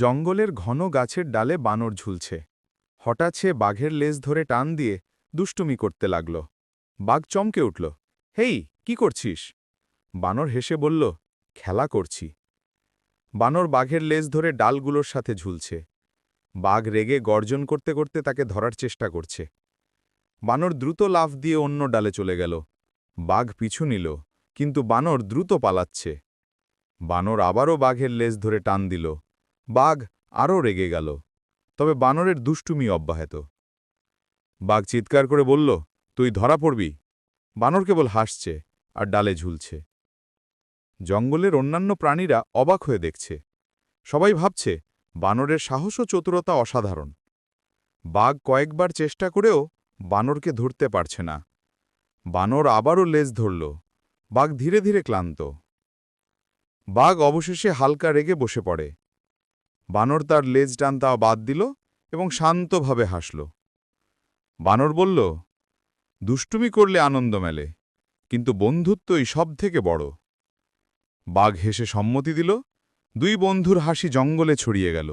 জঙ্গলের ঘন গাছের ডালে বানর ঝুলছে। হঠাৎ সে বাঘের লেজ ধরে টান দিয়ে দুষ্টুমি করতে লাগল। বাঘ চমকে উঠল, হেই, কি করছিস? বানর হেসে বলল, খেলা করছি। বানর বাঘের লেজ ধরে ডালগুলোর সাথে ঝুলছে। বাঘ রেগে গর্জন করতে করতে তাকে ধরার চেষ্টা করছে। বানর দ্রুত লাফ দিয়ে অন্য ডালে চলে গেল। বাঘ পিছু নিল, কিন্তু বানর দ্রুত পালাচ্ছে। বানর আবারও বাঘের লেজ ধরে টান দিল। বাঘ আরও রেগে গেল, তবে বানরের দুষ্টুমি অব্যাহত। বাঘ চিৎকার করে বলল, তুই ধরা পড়বি? বানর কেবল হাসছে আর ডালে ঝুলছে। জঙ্গলের অন্যান্য প্রাণীরা অবাক হয়ে দেখছে। সবাই ভাবছে, বানরের সাহস ও চতুরতা অসাধারণ। বাঘ কয়েকবার চেষ্টা করেও বানরকে ধরতে পারছে না। বানর আবারও লেজ ধরল। বাঘ ধীরে ধীরে ক্লান্ত। বাঘ অবশেষে হালকা রেগে বসে পড়ে। বানর তার লেজ টান তাও বাদ দিল এবং শান্তভাবে হাসল। বানর বলল, দুষ্টুমি করলে আনন্দ মেলে, কিন্তু বন্ধুত্বই সব থেকে বড়। বাঘ হেসে সম্মতি দিল। দুই বন্ধুর হাসি জঙ্গলে ছড়িয়ে গেল।